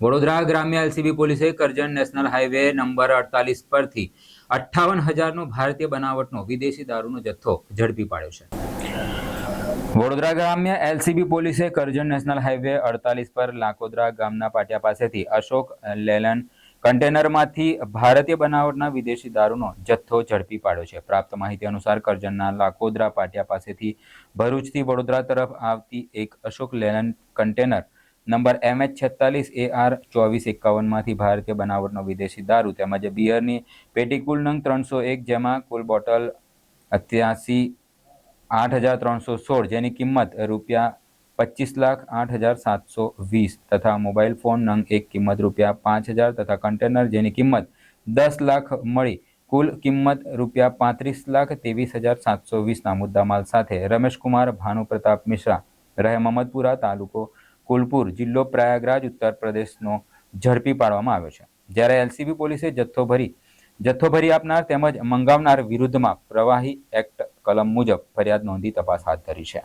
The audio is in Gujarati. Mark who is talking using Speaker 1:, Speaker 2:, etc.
Speaker 1: વડોદરા ગ્રામ્ય એલસીબી પોલીસે કરજણ નેશનલ હાઈવે નંબર અડતાલીસ પરથી અઠ્ઠાવન હજારનો ભારતીય બનાવટનો વિદેશી દારૂનો જથ્થો ઝડપી પાડ્યો છે. વડોદરા ગ્રામ્ય એલસીબી પોલીસે કરજણ નેશનલ હાઈવે અડતાલીસ પર લાકોદરા ગામના પાટિયા પાસેથી અશોક લેલન કન્ટેનરમાંથી ભારતીય બનાવટના વિદેશી દારૂનો જથ્થો ઝડપી પાડ્યો છે. પ્રાપ્ત માહિતી અનુસાર કરજણના લાકોદરા પાટિયા પાસેથી ભરૂચથી વડોદરા તરફ આવતી એક Ashok Leyland container number MH છેતાલીસ એ આર ચોવીસ એકાવનમાંથી ભારતીય બનાવટનો વિદેશી દારૂ તેમજ બિયરની પેટી કુલ નંગ ત્રણસો એક જેમાં કુલ બોટલ અત્યાસી આઠ હજાર ત્રણસો સોળ જેની કિંમત રૂપિયા પચીસ લાખ આઠ હજાર સાતસો વીસ તથા મોબાઈલ ફોન નંગ એક કિંમત રૂપિયા પાંચ હજાર તથા કન્ટેનર જેની કિંમત દસ લાખ મળી. કુલ કિંમત રૂપિયા પાંત્રીસ લાખ ત્રેવીસ હજાર સાતસો વીસના મુદ્દામાલ સાથે રમેશકુમાર ભાનુપ્રતાપ મિશ્રા. રહે મહમદપુરા તાલુકો કુલપુર જિલ્લો પ્રયાગરાજ ઉત્તર પ્રદેશનો ઝડપી પાડવામાં આવ્યો છે. જ્યારે એલસીબી પોલીસે જથ્થો ભરી જથ્થો ભરી આપનાર તેમજ મંગાવનાર વિરુદ્ધમાં પ્રવાહી એક્ટ કલમ મુજબ ફરિયાદ નોંધી તપાસ હાથ ધરી છે.